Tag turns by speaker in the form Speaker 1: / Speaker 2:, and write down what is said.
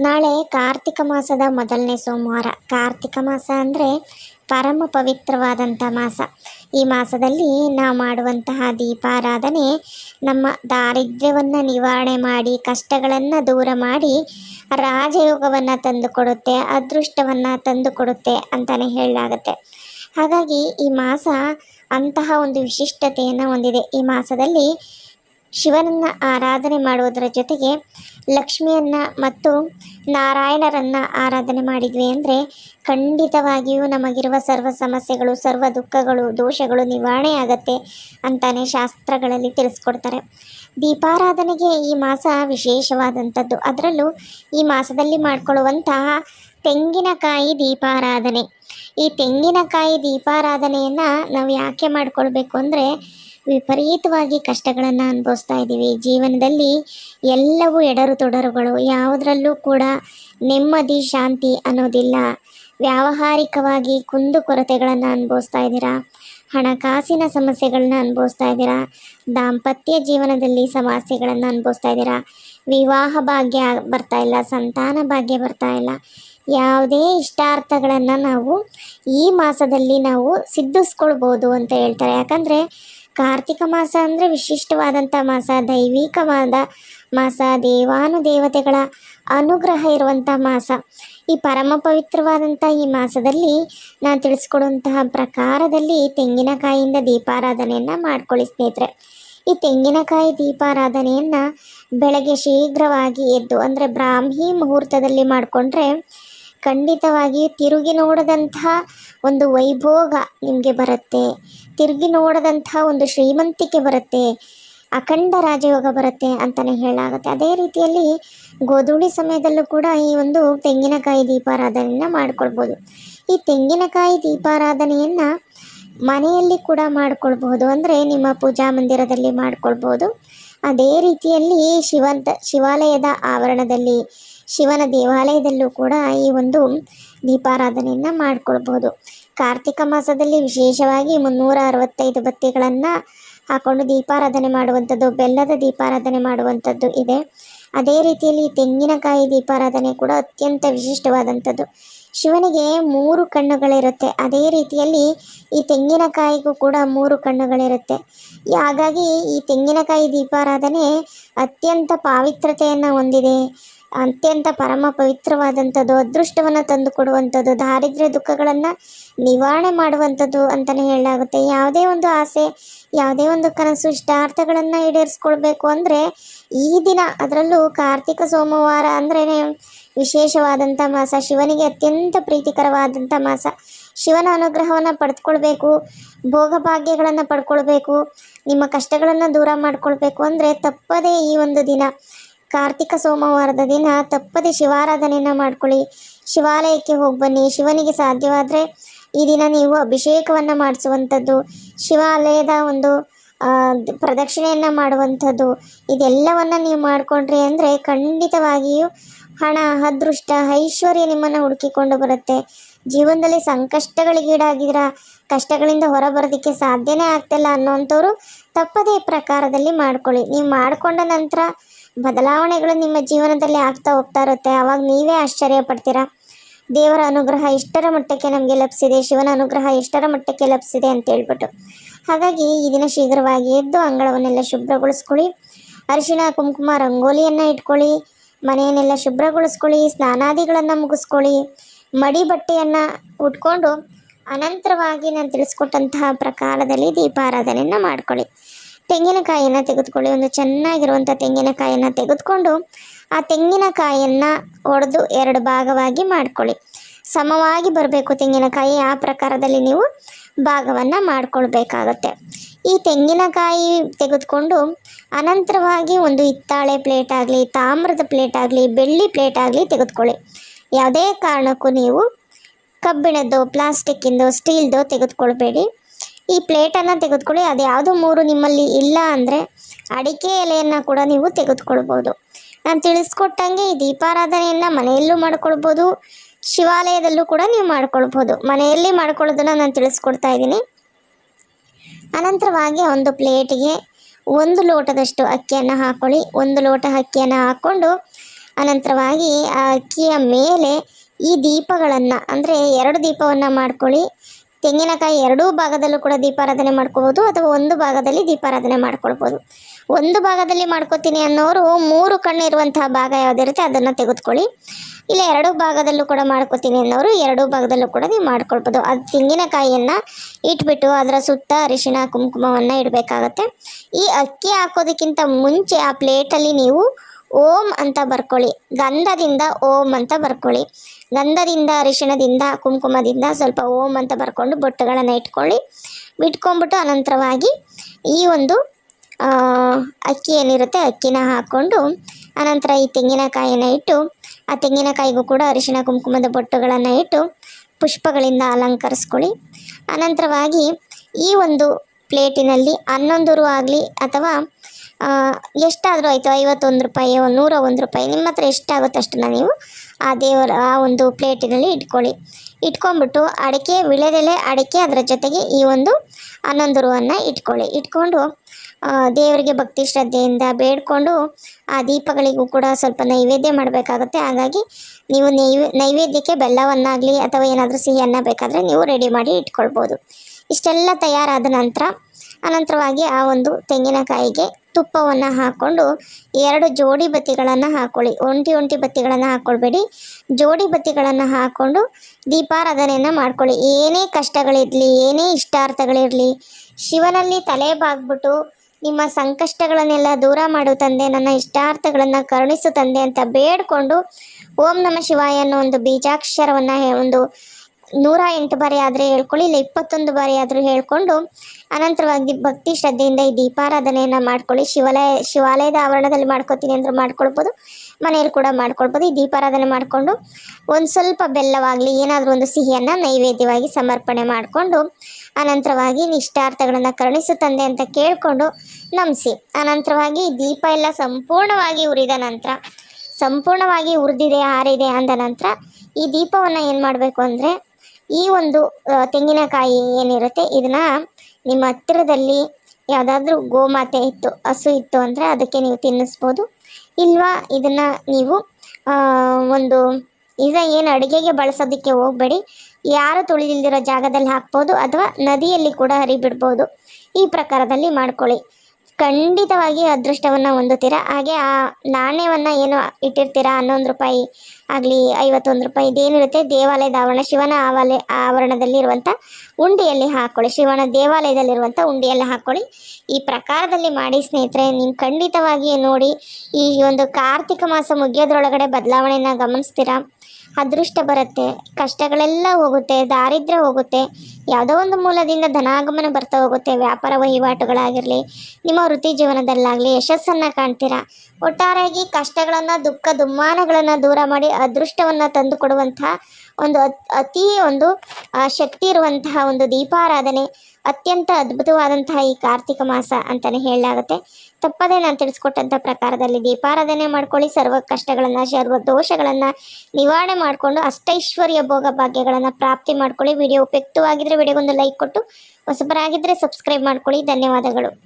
Speaker 1: ನಾಳೆ ಕಾರ್ತಿಕ ಮಾಸದ ಮೊದಲನೇ ಸೋಮವಾರ. ಕಾರ್ತಿಕ ಮಾಸ ಅಂದರೆ ಪರಮ ಪವಿತ್ರವಾದಂಥ ಮಾಸ. ಈ ಮಾಸದಲ್ಲಿ ನಾವು ಮಾಡುವಂತಹ ದೀಪಾರಾಧನೆ ನಮ್ಮ ದಾರಿದ್ರ್ಯವನ್ನು ನಿವಾರಣೆ ಮಾಡಿ, ಕಷ್ಟಗಳನ್ನು ದೂರ ಮಾಡಿ, ರಾಜಯೋಗವನ್ನು ತಂದುಕೊಡುತ್ತೆ, ಅದೃಷ್ಟವನ್ನು ತಂದುಕೊಡುತ್ತೆ ಅಂತಲೇ ಹೇಳಲಾಗುತ್ತೆ. ಹಾಗಾಗಿ ಈ ಮಾಸ ಅಂತಹ ಒಂದು ವಿಶಿಷ್ಟತೆಯನ್ನು ಹೊಂದಿದೆ. ಈ ಮಾಸದಲ್ಲಿ ಶಿವನನ್ನು ಆರಾಧನೆ ಮಾಡುವುದರ ಜೊತೆಗೆ ಲಕ್ಷ್ಮಿಯನ್ನು ಮತ್ತು ನಾರಾಯಣರನ್ನು ಆರಾಧನೆ ಮಾಡಿದ್ವಿ ಅಂದರೆ ಖಂಡಿತವಾಗಿಯೂ ನಮಗಿರುವ ಸರ್ವ ಸಮಸ್ಯೆಗಳು, ಸರ್ವ ದುಃಖಗಳು, ದೋಷಗಳು ನಿವಾರಣೆ ಆಗತ್ತೆ ಅಂತಾನೆ ಶಾಸ್ತ್ರಗಳಲ್ಲಿ ತಿಳಿಸ್ಕೊಡ್ತಾರೆ. ದೀಪಾರಾಧನೆಗೆ ಈ ಮಾಸ ವಿಶೇಷವಾದಂಥದ್ದು. ಅದರಲ್ಲೂ ಈ ಮಾಸದಲ್ಲಿ ಮಾಡಿಕೊಳ್ಳುವಂತಹ ತೆಂಗಿನಕಾಯಿ ದೀಪಾರಾಧನೆ. ಈ ತೆಂಗಿನಕಾಯಿ ದೀಪಾರಾಧನೆಯನ್ನು ನಾವು ಯಾಕೆ ಮಾಡಿಕೊಳ್ಬೇಕು ಅಂದರೆ ವಿಪರೀತವಾಗಿ ಕಷ್ಟಗಳನ್ನು ಅನುಭವಿಸ್ತಾ ಇದ್ದೀವಿ. ಜೀವನದಲ್ಲಿ ಎಲ್ಲವೂ ಎಡರು ತೊಡರುಗಳು. ಯಾವುದರಲ್ಲೂ ಕೂಡ ನೆಮ್ಮದಿ, ಶಾಂತಿ ಅನ್ನೋದಿಲ್ಲ. ವ್ಯಾವಹಾರಿಕವಾಗಿ ಕುಂದುಕೊರತೆಗಳನ್ನು ಅನುಭವಿಸ್ತಾ ಇದ್ದೀರಾ? ಹಣಕಾಸಿನ ಸಮಸ್ಯೆಗಳನ್ನ ಅನುಭವಿಸ್ತಾ ಇದ್ದೀರಾ? ದಾಂಪತ್ಯ ಜೀವನದಲ್ಲಿ ಸಮಸ್ಯೆಗಳನ್ನು ಅನುಭವಿಸ್ತಾ ಇದ್ದೀರಾ? ವಿವಾಹ ಭಾಗ್ಯ ಬರ್ತಾ ಇಲ್ಲ, ಸಂತಾನ ಭಾಗ್ಯ ಬರ್ತಾ ಇಲ್ಲ. ಯಾವುದೇ ಇಷ್ಟಾರ್ಥಗಳನ್ನು ನಾವು ಈ ಮಾಸದಲ್ಲಿ ನಾವು ಸಿದ್ಧಿಸ್ಕೊಳ್ಬೋದು ಅಂತ ಹೇಳ್ತಾರೆ. ಯಾಕಂದರೆ ಕಾರ್ತಿಕ ಮಾಸ ಅಂದರೆ ವಿಶಿಷ್ಟವಾದಂಥ ಮಾಸ ದೈವಿಕವಾದ ಮಾಸ, ದೇವಾನುದೇವತೆಗಳ ಅನುಗ್ರಹ ಇರುವಂಥ ಮಾಸ. ಈ ಪರಮ ಪವಿತ್ರವಾದಂಥ ಈ ಮಾಸದಲ್ಲಿ ನಾನು ತಿಳಿಸ್ಕೊಡುವಂತಹ ಪ್ರಕಾರದಲ್ಲಿ ತೆಂಗಿನಕಾಯಿಯಿಂದ ದೀಪಾರಾಧನೆಯನ್ನು ಮಾಡ್ಕೊಳ್ಳಿ ಸ್ನೇಹಿತರೆ. ಈ ತೆಂಗಿನಕಾಯಿ ದೀಪಾರಾಧನೆಯನ್ನು ಬೆಳಗ್ಗೆ ಶೀಘ್ರವಾಗಿ ಎದ್ದು, ಅಂದರೆ ಬ್ರಾಹ್ಮಿ ಮುಹೂರ್ತದಲ್ಲಿ ಮಾಡಿಕೊಂಡ್ರೆ ಖಂಡಿತವಾಗಿ ತಿರುಗಿ ನೋಡದಂತಹ ಒಂದು ವೈಭೋಗ ನಿಮಗೆ ಬರುತ್ತೆ. ತಿರುಗಿ ನೋಡದಂತಹ ಒಂದು ಶ್ರೀಮಂತಿಕೆ ಬರುತ್ತೆ, ಅಖಂಡ ರಾಜಯೋಗ ಬರುತ್ತೆ ಅಂತಲೇ ಹೇಳಾಗುತ್ತೆ ಅದೇ ರೀತಿಯಲ್ಲಿ ಗೋಧೂಳಿ ಸಮಯದಲ್ಲೂ ಕೂಡ ಈ ಒಂದು ತೆಂಗಿನಕಾಯಿ ದೀಪಾರಾಧನೆಯನ್ನು ಮಾಡಿಕೊಳ್ಬೋದು. ಈ ತೆಂಗಿನಕಾಯಿ ದೀಪಾರಾಧನೆಯನ್ನು ಮನೆಯಲ್ಲಿ ಕೂಡ ಮಾಡ್ಕೊಳ್ಬಹುದು, ಅಂದರೆ ನಿಮ್ಮ ಪೂಜಾ ಮಂದಿರದಲ್ಲಿ ಮಾಡಿಕೊಳ್ಬೋದು. ಅದೇ ರೀತಿಯಲ್ಲಿ ಶಿವಂತ, ಶಿವಾಲಯದ ಆವರಣದಲ್ಲಿ, ಶಿವನ ದೇವಾಲಯದಲ್ಲೂ ಕೂಡ ಈ ಒಂದು ದೀಪಾರಾಧನೆಯನ್ನು ಮಾಡ್ಕೊಳ್ಬೋದು ಕಾರ್ತಿಕ ಮಾಸದಲ್ಲಿ ವಿಶೇಷವಾಗಿ ಮುನ್ನೂರ ಅರವತ್ತೈದು ಬತ್ತಿಗಳನ್ನು ಹಾಕೊಂಡು ದೀಪಾರಾಧನೆ ಮಾಡುವಂಥದ್ದು, ಬೆಲ್ಲದ ದೀಪಾರಾಧನೆ ಮಾಡುವಂಥದ್ದು ಇದೆ. ಅದೇ ರೀತಿಯಲ್ಲಿ ತೆಂಗಿನಕಾಯಿ ದೀಪಾರಾಧನೆ ಕೂಡ ಅತ್ಯಂತ ವಿಶಿಷ್ಟವಾದಂಥದ್ದು. ಶಿವನಿಗೆ ಮೂರು ಕಣ್ಣುಗಳಿರುತ್ತೆ. ಅದೇ ರೀತಿಯಲ್ಲಿ ಈ ತೆಂಗಿನಕಾಯಿಗೂ ಕೂಡ ಮೂರು ಕಣ್ಣುಗಳಿರುತ್ತೆ. ಹಾಗಾಗಿ ಈ ತೆಂಗಿನಕಾಯಿ ದೀಪಾರಾಧನೆ ಅತ್ಯಂತ ಪಾವಿತ್ರತೆಯನ್ನು ಹೊಂದಿದೆ. ಅತ್ಯಂತ ಪರಮ ಪವಿತ್ರವಾದಂಥದ್ದು, ಅದೃಷ್ಟವನ್ನು ತಂದು ಕೊಡುವಂಥದ್ದು ದಾರಿದ್ರ್ಯ ದುಃಖಗಳನ್ನು ನಿವಾರಣೆ ಮಾಡುವಂಥದ್ದು ಅಂತಲೇ ಹೇಳಲಾಗುತ್ತೆ. ಯಾವುದೇ ಒಂದು ಆಸೆ, ಯಾವುದೇ ಒಂದು ಕನಸು, ಇಷ್ಟಾರ್ಥಗಳನ್ನು ಈಡೇರಿಸ್ಕೊಳ್ಬೇಕು ಅಂದರೆ ಈ ದಿನ ಅದರಲ್ಲೂ ಕಾರ್ತಿಕ ಸೋಮವಾರ ಅಂದ್ರೇ ವಿಶೇಷವಾದಂಥ ಮಾಸ. ಶಿವನಿಗೆ ಅತ್ಯಂತ ಪ್ರೀತಿಕರವಾದಂಥ ಮಾಸ. ಶಿವನ ಅನುಗ್ರಹವನ್ನು ಪಡೆದುಕೊಳ್ಬೇಕು ಭೋಗಭಾಗ್ಯಗಳನ್ನು ಪಡ್ಕೊಳ್ಬೇಕು, ನಿಮ್ಮ ಕಷ್ಟಗಳನ್ನು ದೂರ ಮಾಡಿಕೊಳ್ಬೇಕು ಅಂದರೆ ತಪ್ಪದೇ ಈ ಒಂದು ದಿನ. ಕಾರ್ತಿಕ ಸೋಮವಾರದ ದಿನ ತಪ್ಪದೆ ಶಿವಾರಾಧನೆಯನ್ನು ಮಾಡ್ಕೊಳ್ಳಿ. ಶಿವಾಲಯಕ್ಕೆ ಹೋಗಿ ಬನ್ನಿ. ಶಿವನಿಗೆ ಸಾಧ್ಯವಾದರೆ ಈ ದಿನ ನೀವು ಅಭಿಷೇಕವನ್ನು ಮಾಡಿಸುವಂಥದ್ದು, ಶಿವಾಲಯದ ಒಂದು ಪ್ರದಕ್ಷಿಣೆಯನ್ನು ಮಾಡುವಂಥದ್ದು, ಇದೆಲ್ಲವನ್ನು ನೀವು ಮಾಡಿಕೊಂಡ್ರಿ ಅಂದರೆ ಖಂಡಿತವಾಗಿಯೂ ಹಣ, ಅದೃಷ್ಟ, ಐಶ್ವರ್ಯ ನಿಮ್ಮನ್ನು ಹುಡುಕಿಕೊಂಡು ಬರುತ್ತೆ. ಜೀವನದಲ್ಲಿ ಸಂಕಷ್ಟಗಳಿಗೀಡಾಗಿದ್ದೀರಾ ಕಷ್ಟಗಳಿಂದ ಹೊರಬರೋದಕ್ಕೆ ಸಾಧ್ಯನೇ ಆಗ್ತಿಲ್ಲ ಅನ್ನೋಂಥವ್ರು ತಪ್ಪದೇ ಪ್ರಕಾರದಲ್ಲಿ ಮಾಡ್ಕೊಳ್ಳಿ. ನೀವು ಮಾಡಿಕೊಂಡ ನಂತರ ಬದಲಾವಣೆಗಳು ನಿಮ್ಮ ಜೀವನದಲ್ಲಿ ಆಗ್ತಾ ಹೋಗ್ತಾ ಇರುತ್ತೆ. ಆವಾಗ ನೀವೇ ಆಶ್ಚರ್ಯ ಪಡ್ತೀರಾ? ದೇವರ ಅನುಗ್ರಹ ಎಷ್ಟರ ಮಟ್ಟಕ್ಕೆ ನಮಗೆ ಲಭಿಸಿದೆ? ಶಿವನ ಅನುಗ್ರಹ ಎಷ್ಟರ ಮಟ್ಟಕ್ಕೆ ಲಭಿಸಿದೆ ಅಂತ ಹೇಳ್ಬಿಟ್ಟು. ಹಾಗಾಗಿ ಈ ದಿನ ಶೀಘ್ರವಾಗಿ ಎದ್ದು ಅಂಗಳವನ್ನೆಲ್ಲ ಶುಭ್ರಗೊಳಿಸ್ಕೊಳ್ಳಿ. ಅರಿಶಿಣ, ಕುಂಕುಮ, ರಂಗೋಲಿಯನ್ನು ಇಟ್ಕೊಳ್ಳಿ. ಮನೆಯನ್ನೆಲ್ಲ ಶುಭ್ರಗೊಳಿಸ್ಕೊಳ್ಳಿ. ಸ್ನಾನಾದಿಗಳನ್ನು ಮುಗಿಸ್ಕೊಳ್ಳಿ. ಮಡಿ ಬಟ್ಟೆಯನ್ನು ಉಟ್ಕೊಂಡು ಅನಂತರವಾಗಿ ನಾನು ತಿಳಿಸ್ಕೊಟ್ಟಂತಹ ಪ್ರಕಾರದಲ್ಲಿ ದೀಪಾರಾಧನೆಯನ್ನು ಮಾಡ್ಕೊಳ್ಳಿ. ತೆಂಗಿನಕಾಯಿಯನ್ನು ತೆಗೆದುಕೊಳ್ಳಿ. ಒಂದು ಚೆನ್ನಾಗಿರುವಂಥ ತೆಂಗಿನಕಾಯಿಯನ್ನು ತೆಗೆದುಕೊಂಡು ಆ ತೆಂಗಿನಕಾಯಿಯನ್ನು ಒಡೆದು ಎರಡು ಭಾಗವಾಗಿ ಮಾಡ್ಕೊಳ್ಳಿ. ಸಮವಾಗಿ ಬರಬೇಕು ತೆಂಗಿನಕಾಯಿ, ಆ ಪ್ರಕಾರದಲ್ಲಿ ನೀವು ಭಾಗವನ್ನು ಮಾಡ್ಕೊಳ್ಬೇಕಾಗತ್ತೆ. ಈ ತೆಂಗಿನಕಾಯಿ ತೆಗೆದುಕೊಂಡು ಅನಂತರವಾಗಿ ಒಂದು ಹಿತ್ತಾಳೆ ಪ್ಲೇಟ್ ಆಗಲಿ, ತಾಮ್ರದ ಪ್ಲೇಟ್ ಆಗಲಿ, ಬೆಳ್ಳಿ ಪ್ಲೇಟ್ ಆಗಲಿ ತೆಗೆದುಕೊಳ್ಳಿ. ಯಾವುದೇ ಕಾರಣಕ್ಕೂ ನೀವು ಕಬ್ಬಿಣದ್ದು ಪ್ಲಾಸ್ಟಿಕ್ಕಿಂದು ಸ್ಟೀಲ್ದು ತೆಗೆದುಕೊಳ್ಬೇಡಿ. ಈ ಪ್ಲೇಟನ್ನು ತೆಗೆದುಕೊಳ್ಳಿ. ಅದು ಯಾವುದು ಮೂರು ನಿಮ್ಮಲ್ಲಿ ಇಲ್ಲ ಅಂದರೆ ಅಡಿಕೆ ಎಲೆಯನ್ನು ಕೂಡ ನೀವು ತೆಗೆದುಕೊಳ್ಬೋದು. ನಾನು ತಿಳಿಸ್ಕೊಟ್ಟಂಗೆ ಈ ದೀಪಾರಾಧನೆಯನ್ನು ಮನೆಯಲ್ಲೂ ಮಾಡ್ಕೊಳ್ಬೋದು, ಶಿವಾಲಯದಲ್ಲೂ ಕೂಡ ನೀವು ಮಾಡ್ಕೊಳ್ಬೋದು. ಮನೆಯಲ್ಲಿ ಮಾಡ್ಕೊಳ್ಳೋದನ್ನು ನಾನು ತಿಳಿಸ್ಕೊಡ್ತಾ ಇದ್ದೀನಿ. ಅನಂತರವಾಗಿ ಒಂದು ಪ್ಲೇಟಿಗೆ ಒಂದು ಲೋಟದಷ್ಟು ಅಕ್ಕಿಯನ್ನು ಹಾಕ್ಕೊಳ್ಳಿ ಒಂದು ಲೋಟ ಅಕ್ಕಿಯನ್ನು ಹಾಕ್ಕೊಂಡು ಅನಂತರವಾಗಿ ಆ ಅಕ್ಕಿಯ ಮೇಲೆ ಈ ದೀಪಗಳನ್ನು, ಅಂದರೆ ಎರಡು ದೀಪವನ್ನು ಮಾಡ್ಕೊಳ್ಳಿ. ತೆಂಗಿನಕಾಯಿ ಎರಡೂ ಭಾಗದಲ್ಲೂ ಕೂಡ ದೀಪಾರಾಧನೆ ಮಾಡ್ಕೋಬೋದು ಅಥವಾ ಒಂದು ಭಾಗದಲ್ಲಿ ದೀಪಾರಾಧನೆ ಮಾಡ್ಕೊಳ್ಬೋದು. ಒಂದು ಭಾಗದಲ್ಲಿ ಮಾಡ್ಕೋತೀನಿ ಅನ್ನೋರು ಮೂರು ಕಣ್ಣು ಇರುವಂತಹ ಭಾಗ ಯಾವುದಿರುತ್ತೆ ಅದನ್ನು ತೆಗೆದುಕೊಳ್ಳಿ. ಇಲ್ಲ ಎರಡೂ ಭಾಗದಲ್ಲೂ ಕೂಡ ಮಾಡ್ಕೋತೀನಿ ಅನ್ನೋರು ಎರಡೂ ಭಾಗದಲ್ಲೂ ಕೂಡ ನೀವು ಮಾಡ್ಕೊಳ್ಬೋದು. ಅದು ತೆಂಗಿನಕಾಯಿಯನ್ನು ಇಟ್ಬಿಟ್ಟು ಅದರ ಸುತ್ತ ಅರಿಶಿಣ, ಕುಂಕುಮವನ್ನು ಇಡಬೇಕಾಗತ್ತೆ. ಈ ಅಕ್ಕಿ ಹಾಕೋದಕ್ಕಿಂತ ಮುಂಚೆ ಆ ಪ್ಲೇಟಲ್ಲಿ ನೀವು ಓಂ ಅಂತ ಬರ್ಕೊಳ್ಳಿ. ಗಂಧದಿಂದ ಓಂ ಅಂತ ಬರ್ಕೊಳ್ಳಿ. ಗಂಧದಿಂದ, ಅರಿಶಿಣದಿಂದ, ಕುಂಕುಮದಿಂದ ಸ್ವಲ್ಪ ಓಂ ಅಂತ ಬರ್ಕೊಂಡು ಬೊಟ್ಟುಗಳನ್ನು ಇಟ್ಕೊಳ್ಳಿ. ಇಟ್ಕೊಂಡ್ಬಿಟ್ಟು ಅನಂತರವಾಗಿ ಈ ಒಂದು ಅಕ್ಕಿ ಏನಿರುತ್ತೆ ಅಕ್ಕಿನ ಹಾಕ್ಕೊಂಡು ಅನಂತರ ಈ ತೆಂಗಿನಕಾಯಿನ ಇಟ್ಟು, ಆ ತೆಂಗಿನಕಾಯಿಗೂ ಕೂಡ ಅರಿಶಿನ ಕುಂಕುಮದ ಬೊಟ್ಟುಗಳನ್ನು ಇಟ್ಟು ಪುಷ್ಪಗಳಿಂದ ಅಲಂಕರಿಸ್ಕೊಳ್ಳಿ. ಅನಂತರವಾಗಿ ಈ ಒಂದು ಪ್ಲೇಟಿನಲ್ಲಿ ಹನ್ನೊಂದು ಆಗಲಿ ಅಥವಾ ಎಷ್ಟಾದರೂ ಆಯಿತು, ಐವತ್ತೊಂದು ರೂಪಾಯಿ ನೂರ ಒಂದು ರೂಪಾಯಿ, ನಿಮ್ಮ ಹತ್ರ ಎಷ್ಟಾಗುತ್ತೆ ಅಷ್ಟನ್ನು ನೀವು ಆ ದೇವರ, ಆ ಒಂದು ಪ್ಲೇಟಿನಲ್ಲಿ ಇಟ್ಕೊಳ್ಳಿ. ಇಟ್ಕೊಂಡ್ಬಿಟ್ಟು ಅಡಿಕೆ ವಿಳೆದೆಲೆ ಅಡಿಕೆ ಅದರ ಜೊತೆಗೆ ಈ ಒಂದು ಹನ್ನೊಂದು ರೂವನ್ನು ಇಟ್ಕೊಳ್ಳಿ. ಇಟ್ಕೊಂಡು ದೇವರಿಗೆ ಭಕ್ತಿ ಶ್ರದ್ಧೆಯಿಂದ ಬೇಡ್ಕೊಂಡು ಆ ದೀಪಗಳಿಗೂ ಕೂಡ ಸ್ವಲ್ಪ ನೈವೇದ್ಯ ಮಾಡಬೇಕಾಗುತ್ತೆ. ಹಾಗಾಗಿ ನೀವು ನೈವೇ, ನೈವೇದ್ಯಕ್ಕೆ ಬೆಲ್ಲವನ್ನಾಗಲಿ ಅಥವಾ ಏನಾದರೂ ಸಿಹಿಯನ್ನು ಬೇಕಾದರೆ ನೀವು ರೆಡಿ ಮಾಡಿ ಇಟ್ಕೊಳ್ಬೋದು. ಇಷ್ಟೆಲ್ಲ ತಯಾರಾದ ನಂತರ, ಅನಂತರವಾಗಿ ಆ ಒಂದು ತೆಂಗಿನಕಾಯಿಗೆ ತುಪ್ಪವನ್ನು ಹಾಕ್ಕೊಂಡು ಎರಡು ಜೋಡಿ ಬತ್ತಿಗಳನ್ನು ಹಾಕ್ಕೊಳ್ಳಿ ಒಂಟಿ ಒಂಟಿ ಬತ್ತಿಗಳನ್ನು ಹಾಕ್ಕೊಳ್ಬೇಡಿ ಜೋಡಿ ಬತ್ತಿಗಳನ್ನು ಹಾಕ್ಕೊಂಡು ದೀಪಾರಾಧನೆಯನ್ನು ಮಾಡ್ಕೊಳ್ಳಿ. ಏನೇ ಕಷ್ಟಗಳಿರಲಿ, ಏನೇ ಇಷ್ಟಾರ್ಥಗಳಿರಲಿ, ಶಿವನಲ್ಲಿ ತಲೆ ಬಾಗ್ಬಿಟ್ಟು ನಿಮ್ಮ ಸಂಕಷ್ಟಗಳನ್ನೆಲ್ಲ ದೂರ ಮಾಡು ತಂದೆ, ನನ್ನ ಇಷ್ಟಾರ್ಥಗಳನ್ನು ಕರುಣಿಸು ತಂದೆ ಅಂತ ಬೇಡ್ಕೊಂಡು ಓಂ ನಮ ಶಿವಾಯ ಅನ್ನೋ ಒಂದು ಬೀಜಾಕ್ಷರವನ್ನು ಒಂದು ನೂರ ಎಂಟು ಬಾರಿ ಆದರೆ ಹೇಳ್ಕೊಳ್ಳಿ, ಇಲ್ಲ ಇಪ್ಪತ್ತೊಂದು ಬಾರಿ ಆದರೂ ಹೇಳ್ಕೊಂಡು ಅನಂತರವಾಗಿ ಭಕ್ತಿ ಶ್ರದ್ಧೆಯಿಂದ ಈ ದೀಪಾರಾಧನೆಯನ್ನು ಮಾಡ್ಕೊಳ್ಳಿ. ಶಿವಾಲಯ, ಶಿವಾಲಯದ ಆವರಣದಲ್ಲಿ ಮಾಡ್ಕೋತೀನಿ ಅಂದರೂ ಮಾಡ್ಕೊಳ್ಬೋದು, ಮನೆಯಲ್ಲಿ ಕೂಡ ಮಾಡ್ಕೊಳ್ಬೋದು. ಈ ದೀಪಾರಾಧನೆ ಮಾಡಿಕೊಂಡು ಒಂದು ಸ್ವಲ್ಪ ಬೆಲ್ಲವಾಗಲಿ, ಏನಾದರೂ ಒಂದು ಸಿಹಿಯನ್ನು ನೈವೇದ್ಯವಾಗಿ ಸಮರ್ಪಣೆ ಮಾಡಿಕೊಂಡು ಅನಂತರವಾಗಿ ನಿಷ್ಠಾರ್ಥಗಳನ್ನು ಕರುಣಿಸು ತಂದೆ ಅಂತ ಕೇಳಿಕೊಂಡು ನಮಿಸಿ ಅನಂತರವಾಗಿ ದೀಪ ಎಲ್ಲ ಸಂಪೂರ್ಣವಾಗಿ ಉರಿದ ನಂತರ, ಸಂಪೂರ್ಣವಾಗಿ ಉರಿದಿದೆ ಹಾರಿದೆ ಅಂದ ನಂತರ ಈ ದೀಪವನ್ನು ಏನು ಮಾಡಬೇಕು ಅಂದರೆ ಈ ಒಂದು ತೆಂಗಿನಕಾಯಿ ಏನಿರುತ್ತೆ, ಇದನ್ನ ನಿಮ್ಮ ಹತ್ತಿರದಲ್ಲಿ ಯಾವುದಾದ್ರೂ ಗೋಮಾತೆ ಇತ್ತು, ಹಸು ಇತ್ತು ಅಂದರೆ ಅದಕ್ಕೆ ನೀವು ತಿನ್ನಿಸ್ಬೋದು. ಇಲ್ವಾ, ಇದನ್ನು ನೀವು ಒಂದು ಈಗ ಏನು ಅಡುಗೆಗೆ ಬಳಸೋದಕ್ಕೆ ಹೋಗಬೇಡಿ. ಯಾರು ತುಳಿದಿಲ್ದಿರೋ ಜಾಗದಲ್ಲಿ ಹಾಕ್ಬೋದು, ಅಥವಾ ನದಿಯಲ್ಲಿ ಕೂಡ ಹರಿಬಿಡ್ಬೋದು. ಈ ಪ್ರಕಾರದಲ್ಲಿ ಮಾಡ್ಕೊಳ್ಳಿ. ಖಂಡಿತವಾಗಿ ಅದೃಷ್ಟವನ್ನು ಹೊಂದುತ್ತೀರಾ? ಹಾಗೆ ಆ ನಾಣ್ಯವನ್ನು ಏನು ಇಟ್ಟಿರ್ತೀರಾ? ಹನ್ನೊಂದು ರೂಪಾಯಿ ಆಗಲಿ, ಐವತ್ತೊಂದು ರೂಪಾಯಿ ಇದೇನಿರುತ್ತೆ ದೇವಾಲಯದ ಆವರಣ, ಶಿವನ ಆವರಣದಲ್ಲಿ ಆವರಣದಲ್ಲಿರುವಂಥ ಉಂಡಿಯಲ್ಲಿ ಹಾಕೊಳ್ಳಿ. ಶಿವನ ದೇವಾಲಯದಲ್ಲಿರುವಂಥ ಉಂಡಿಯಲ್ಲಿ ಹಾಕ್ಕೊಳ್ಳಿ ಈ ಪ್ರಕಾರದಲ್ಲಿ ಮಾಡಿ ಸ್ನೇಹಿತರೆ, ನೀವು ಖಂಡಿತವಾಗಿ ನೋಡಿ ಈ ಒಂದು ಕಾರ್ತಿಕ ಮಾಸ ಮುಗಿಯೋದ್ರೊಳಗಡೆ ಬದಲಾವಣೆಯನ್ನು ಗಮನಿಸ್ತೀರಾ? ಅದೃಷ್ಟ ಬರುತ್ತೆ. ಕಷ್ಟಗಳೆಲ್ಲ ಹೋಗುತ್ತೆ, ದಾರಿದ್ರ್ಯ ಹೋಗುತ್ತೆ. ಯಾವುದೋ ಒಂದು ಮೂಲದಿಂದ ಧನಾಗಮನ ಬರ್ತಾ ಹೋಗುತ್ತೆ. ವ್ಯಾಪಾರ ವಹಿವಾಟುಗಳಾಗಿರಲಿ, ನಿಮ್ಮ ವೃತ್ತಿ ಜೀವನದಲ್ಲಾಗಲಿ, ಯಶಸ್ಸನ್ನು ಕಾಣ್ತೀರಾ? ಒಟ್ಟಾರೆಯಾಗಿ ಕಷ್ಟಗಳನ್ನು, ದುಃಖ ದುಮ್ಮಾನಗಳನ್ನು ದೂರ ಮಾಡಿ, ಅದೃಷ್ಟವನ್ನು ತಂದು ಕೊಡುವಂತಹ ಒಂದು ಅತ್- ಒಂದು ಶಕ್ತಿ ಇರುವಂತಹ ಒಂದು ದೀಪಾರಾಧನೆ, ಅತ್ಯಂತ ಅದ್ಭುತವಾದಂತಹ ಈ ಕಾರ್ತಿಕ ಮಾಸ ಅಂತಲೇ ಹೇಳಲಾಗುತ್ತೆ. ತಪ್ಪದೇ ನಾನು ತಿಳಿಸ್ಕೊಟ್ಟಂಥ ಪ್ರಕಾರದಲ್ಲಿ ದೀಪಾರಾಧನೆ ಮಾಡ್ಕೊಳ್ಳಿ, ಸರ್ವ ಕಷ್ಟಗಳನ್ನು, ಸರ್ವ ದೋಷಗಳನ್ನು ನಿವಾರಣೆ ಮಾಡಿಕೊಂಡು ಅಷ್ಟೈಶ್ವರ್ಯ ಭೋಗ ಭಾಗ್ಯಗಳನ್ನು ಪ್ರಾಪ್ತಿ ಮಾಡ್ಕೊಳ್ಳಿ. ವಿಡಿಯೋ ಉಪಯುಕ್ತವಾಗಿದ್ದರೆ ವಿಡಿಯೋಗೊಂದು ಲೈಕ್ ಕೊಟ್ಟು ಹೊಸಬರಾಗಿದ್ದರೆ ಸಬ್ಸ್ಕ್ರೈಬ್ ಮಾಡ್ಕೊಳ್ಳಿ. ಧನ್ಯವಾದಗಳು.